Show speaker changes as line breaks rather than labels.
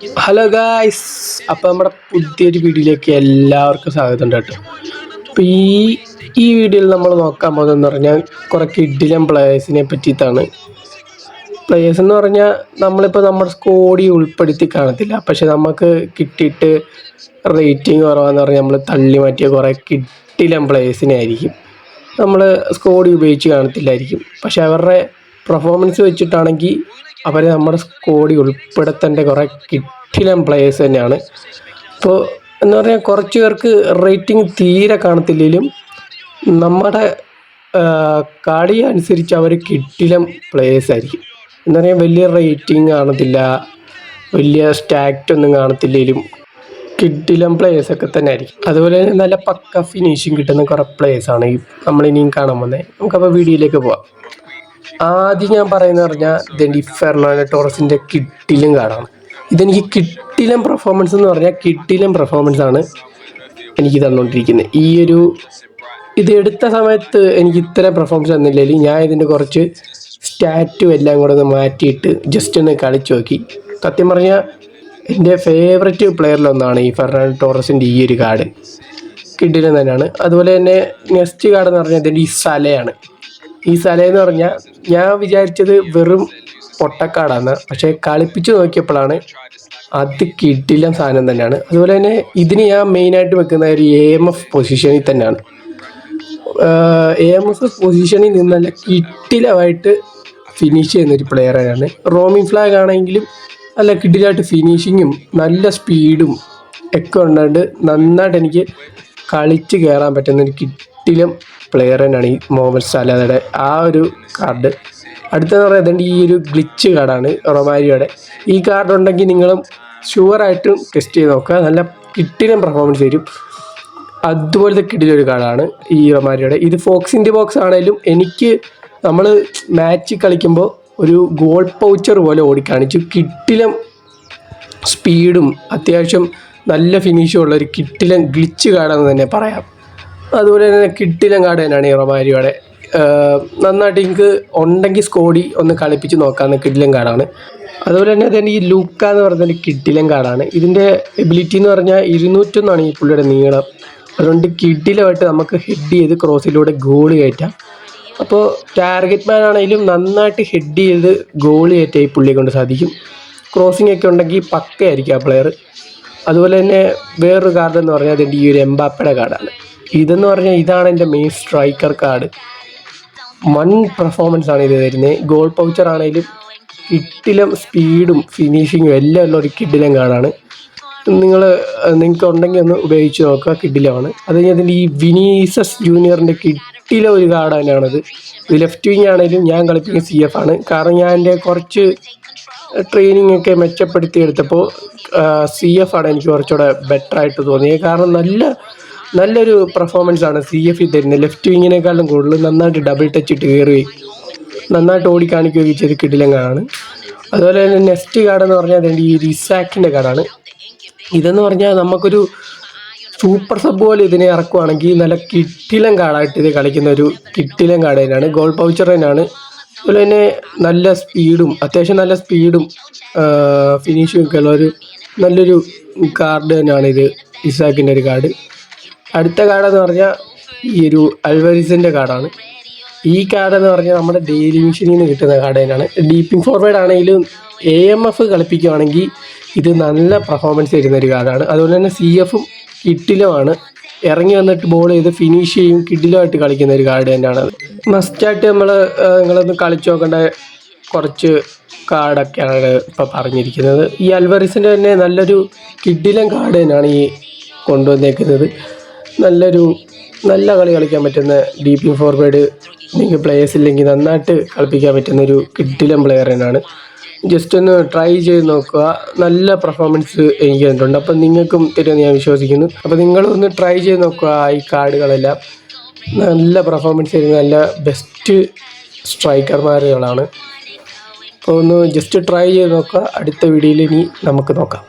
Hello guys അപ്പോൾ നമ്മുടെ പുതിയൊരു വീഡിയോയിലേക്ക് എല്ലാവർക്കും സ്വാഗതം കേട്ടോ. അപ്പോൾ ഈ ഈ വീഡിയോയിൽ നമ്മൾ നോക്കാൻ പോകുന്നതെന്ന് പറഞ്ഞാൽ കുറേ കിഡിലം പ്ലേയേഴ്സിനെ പറ്റിയിട്ടാണ്. പ്ലേയേഴ്സ് എന്ന് പറഞ്ഞാൽ നമ്മളിപ്പോൾ നമ്മുടെ സ്കോഡി ഉൾപ്പെടുത്തി കാണത്തില്ല. പക്ഷെ നമുക്ക് കിട്ടിയിട്ട് റേറ്റിംഗ് കുറവാന്ന് പറഞ്ഞാൽ നമ്മൾ തള്ളി മാറ്റിയ കുറേ കിട്ടിലും പ്ലേയേഴ്സിനെ ആയിരിക്കും. നമ്മൾ സ്കോഡി ഉപയോഗിച്ച് കാണത്തില്ലായിരിക്കും. പക്ഷെ അവരുടെ പെർഫോമൻസ് വെച്ചിട്ടാണെങ്കിൽ അവർ നമ്മുടെ സ്കോഡി ഉൾപ്പെടുത്തേണ്ട കുറേ കിട്ടിലം പ്ലേയേഴ്സ് തന്നെയാണ്. അപ്പോൾ എന്ന് പറഞ്ഞാൽ കുറച്ച് പേർക്ക് റേറ്റിംഗ് തീരെ കാണത്തില്ലെങ്കിലും നമ്മുടെ കളി അനുസരിച്ച് അവർ കിട്ടിലം പ്ലേയേഴ്സ് ആയിരിക്കും. എന്ന് പറഞ്ഞാൽ വലിയ റേറ്റിംഗ് കാണത്തില്ല വലിയ സ്റ്റാക്റ്റ് ഒന്നും കാണത്തില്ലെങ്കിലും കിട്ടിലം പ്ലേയേഴ്സ് ഒക്കെ തന്നെ ആയിരിക്കും. അതുപോലെ തന്നെ നല്ല പക്ക ഫിനിഷിങ് കിട്ടുന്ന കുറേ പ്ലേയേഴ്സാണ് ഈ നമ്മളിനിയും കാണാൻ പോകുന്നത് നമുക്കപ്പോൾ വീഡിയോയിലേക്ക് പോവാം. ആദ്യം ഞാൻ പറയുന്നത് പറഞ്ഞാൽ ഇതെനിക്ക് ഈ ഫെർണാണ്ടോ ടോറസിന്റെ കിട്ടിലും കാർഡാണ് ഇതെനിക്ക് കിട്ടിലും പെർഫോമൻസ് എന്ന് പറഞ്ഞാൽ കിട്ടിലും പെർഫോമൻസ് ആണ് എനിക്ക് തന്നുകൊണ്ടിരിക്കുന്നത് ഈ ഒരു ഇത് എടുത്ത സമയത്ത് എനിക്ക് ഇത്ര പെർഫോമൻസ് തന്നില്ലെങ്കിൽ ഞാൻ ഇതിന്റെ കുറച്ച് സ്റ്റാറ്റും എല്ലാം കൂടെ ഒന്ന് മാറ്റിയിട്ട് ജസ്റ്റ് ഒന്ന് കളിച്ചു നോക്കി. സത്യം പറഞ്ഞാൽ എന്റെ ഫേവററ്റ് പ്ലെയറിലൊന്നാണ് ഈ ഫെർണാണ്ടോ ടോറസിന്റെ ഈ ഒരു കാർഡ് കിട്ടിലും തന്നെയാണ്. അതുപോലെ തന്നെ നെക്സ്റ്റ് കാർഡ് എന്ന് പറഞ്ഞാൽ ഇതിന്റെ ഈ സലയാണ്. ഈ സ്ഥലം എന്ന് പറഞ്ഞാൽ ഞാൻ വിചാരിച്ചത് വെറും പൊട്ടക്കാടാണ്. പക്ഷേ കളിപ്പിച്ച് നോക്കിയപ്പോഴാണ് അത് കിട്ടില്ല സാധനം തന്നെയാണ്. അതുപോലെ തന്നെ ഇതിന് ഞാൻ മെയിനായിട്ട് വെക്കുന്ന ഒരു എ എം എഫ് പൊസിഷനിൽ തന്നെയാണ്. എ എം എഫ് പൊസിഷനിൽ നിന്നല്ല കിട്ടിലമായിട്ട് ഫിനിഷ് ചെയ്യുന്ന ഒരു പ്ലെയറാണ് റോമിങ് ഫ്ലാഗ് ആണെങ്കിലും നല്ല കിട്ടിലായിട്ട് ഫിനിഷിങ്ങും നല്ല സ്പീഡും ഒക്കെ ഉണ്ടായിട്ട് നന്നായിട്ട് എനിക്ക് കളിച്ച് കയറാൻ പറ്റുന്ന ഒരു കിട്ടിലും പ്ലെയർ തന്നെയാണ് ഈ മുഹമ്മദ് സലാദയുടെ ആ ഒരു കാർഡ് അടുത്തെന്ന് പറയുന്നത് ഈ ഒരു ഗ്ലിച്ച് കാർഡാണ് റൊമാരിയോയുടെ. ഈ കാർഡ് ഉണ്ടെങ്കിൽ നിങ്ങളും ഷുവറായിട്ടും ടെസ്റ്റ് ചെയ്ത് നോക്കുക. നല്ല കിട്ടിനും പെർഫോമൻസ് തരും അതുപോലത്തെ കിട്ടിലൊരു കാർഡാണ് ഈ റൊമാരിയോയുടെ. ഇത് ഫോക്സിന്റെ ബോക്സ് ആണെങ്കിലും എനിക്ക് നമ്മൾ മാച്ച് കളിക്കുമ്പോൾ ഒരു ഗോൾ പൗച്ചർ പോലെ ഓടിക്കാണിച്ചു കിട്ടിലും സ്പീഡും അത്യാവശ്യം നല്ല ഫിനിഷും ഉള്ള ഒരു കിട്ടിലും ഗ്ലിച്ച് കാർഡെന്ന് തന്നെ പറയാം. അതുപോലെ തന്നെ കിട്ടിലും കാട് തന്നെയാണ് ഈ നന്നായിട്ട് എനിക്ക് ഉണ്ടെങ്കിൽ സ്കോഡി ഒന്ന് കളിപ്പിച്ച് നോക്കാവുന്ന കിട്ടിലും കാടാണ് അതുപോലെ തന്നെ അതിന്റെ ഈ ലൂക്ക എന്ന് പറയുന്നത് കിട്ടിലും കാടാണ് ഇതിന്റെ എബിലിറ്റി എന്ന് പറഞ്ഞാൽ ഇരുന്നൂറ്റൊന്നാണ് ഈ പുള്ളിയുടെ നീളം. അതുകൊണ്ട് കിഡിലുമായിട്ട് നമുക്ക് ഹെഡ് ചെയ്ത് ക്രോസിലൂടെ ഗോൾ കയറ്റാം. അപ്പോൾ ടാർഗറ്റ് മാൻ ആണെങ്കിലും നന്നായിട്ട് ഹെഡ് ചെയ്ത് ഗോൾ കയറ്റാൻ ഈ പുള്ളിയെ കൊണ്ട് സാധിക്കും. ക്രോസിംഗ് ഒക്കെ ഉണ്ടെങ്കിൽ പക്കയായിരിക്കും ആ പ്ലെയർ അതുപോലെ തന്നെ വേറൊരു കാർഡ് എന്ന് പറഞ്ഞാൽ അതിന്റെ ഈ ഒരു എംബാപ്പയുടെ കാർഡാണ് ഇതെന്ന് പറഞ്ഞാൽ ഇതാണ് എന്റെ main striker card one performance ആണ് ഇത് തരുന്നത് ഗോൾ പൗച്ചർ ആണെങ്കിലും കിട്ടിലും സ്പീഡും ഫിനിഷിങ്ങും എല്ലാം ഉള്ള ഒരു കിഡിലും കാർഡാണ് നിങ്ങൾ നിങ്ങൾക്ക് ഉണ്ടെങ്കിൽ ഒന്ന് ഉപയോഗിച്ച് നോക്കുക. കിഡിലമാണ്. അത് കഴിഞ്ഞാൽ ഈ വിനീസസ് ജൂനിയറിന്റെ കിട്ടില ഒരു കാർഡ് തന്നെയാണത്. ലെഫ്റ്റ് വിങ് ആണെങ്കിലും ഞാൻ കളിപ്പിക്കുന്ന സി എഫ് ആണ്. കാരണം ഞാൻ എന്റെ കുറച്ച് ട്രെയിനിങ് ഒക്കെ മെച്ചപ്പെടുത്തി എടുത്തപ്പോൾ സി എഫ് ആണ് എനിക്ക് കുറച്ചുകൂടെ ബെറ്റർ ആയിട്ട് തോന്നിയത്. കാരണം നല്ല നല്ലൊരു പെർഫോമൻസ് ആണ് സി എഫ് തരുന്നത്. ലെഫ്റ്റ് വിങ്ങിനേക്കാളും കൂടുതൽ നന്നായിട്ട് ഡബിൾ ടച്ച് ഇട്ട് കയറി നന്നായിട്ട് ഓടി കാണിക്കുകയൊക്കെ ചെയ്ത് കിടിലങ്ങാണ് അതുപോലെ തന്നെ നെക്സ്റ്റ് കാർഡെന്ന് പറഞ്ഞാൽ അതിന്റെ ഈ റിസാക്കിന്റെ കാർഡാണ് ഇതെന്ന് പറഞ്ഞാൽ നമുക്കൊരു സൂപ്പർ സബ് പോലെ ഇതിനെ ഇറക്കുവാണെങ്കിൽ നല്ല കിട്ടിലം കാർഡായിട്ട് ഇത് കളിക്കുന്ന ഒരു കിട്ടിലം കാർഡ് തന്നെയാണ്. ഗോൾ പൗച്ചർ തന്നെയാണ്. അതുപോലെ തന്നെ നല്ല സ്പീഡും അത്യാവശ്യം നല്ല സ്പീഡും ഫിനിഷും ഒക്കെ ഉള്ള ഒരു നല്ലൊരു കാർഡ് തന്നെയാണ് ഇത് ഇസാക്കിന്റെ ഒരു കാർഡ് അടുത്ത കാർഡെന്ന് പറഞ്ഞാൽ ഈ ഒരു അൽവരിസിന്റെ കാർഡാണ്. ഈ കാർഡ് എന്ന് പറഞ്ഞാൽ നമ്മുടെ ഡെയിലി മിഷനിൽ നിന്ന് കിട്ടുന്ന കാർഡ് തന്നെയാണ്. ഡീപ്പിംഗ് ഫോർവേഡ് ആണെങ്കിലും എ എം എഫ് കളിപ്പിക്കുകയാണെങ്കിൽ ഇത് നല്ല പെർഫോമൻസ് തരുന്ന ഒരു കാർഡാണ്. അതുപോലെ തന്നെ സി എഫും കിട്ടിലുമാണ്. ഇറങ്ങി വന്നിട്ട് ബോൾ ചെയ്ത് ഫിനിഷ് ചെയ്യും കിഡിലുമായിട്ട് കളിക്കുന്ന ഒരു കാർഡ് തന്നെയാണ് അത്. മസ്റ്റായിട്ട് നമ്മൾ നിങ്ങളൊന്ന് കളിച്ചു നോക്കേണ്ട കുറച്ച് കാർഡൊക്കെയാണ് ഇപ്പോൾ പറഞ്ഞിരിക്കുന്നത്. ഈ അൽവറിസിന്റെ തന്നെ നല്ലൊരു കിഡിലം കാർഡ് തന്നെയാണ് ഈ കൊണ്ടുവന്നേക്കുന്നത്. നല്ലൊരു നല്ല കളി കളിക്കാൻ പറ്റുന്ന ഡീപ്പിംഗ് ഫോർവേഡ് നിങ്ങൾക്ക് പ്ലേയേഴ്സ് ഇല്ലെങ്കിൽ നന്നായിട്ട് കളിപ്പിക്കാൻ പറ്റുന്ന ഒരു കിഡിലം പ്ലെയർ തന്നെയാണ്. ജസ്റ്റ് ഒന്ന് ട്രൈ ചെയ്ത് നോക്കുക. നല്ല പെർഫോമൻസ് എനിക്ക് തന്നിട്ടുണ്ട്. അപ്പം നിങ്ങൾക്കും തരുമെന്ന് ഞാൻ വിശ്വസിക്കുന്നു. അപ്പോൾ നിങ്ങളൊന്ന് ട്രൈ ചെയ്ത് നോക്കുക ഈ കാർഡുകളെല്ലാം. നല്ല പെർഫോമൻസ് തരുന്ന നല്ല ബെസ്റ്റ് സ്ട്രൈക്കർമാരുകളാണ് അപ്പോൾ ഒന്ന് ജസ്റ്റ് ട്രൈ ചെയ്ത് നോക്കുക. അടുത്ത വീഡിയോയിൽ ഇനി നമുക്ക് നോക്കാം.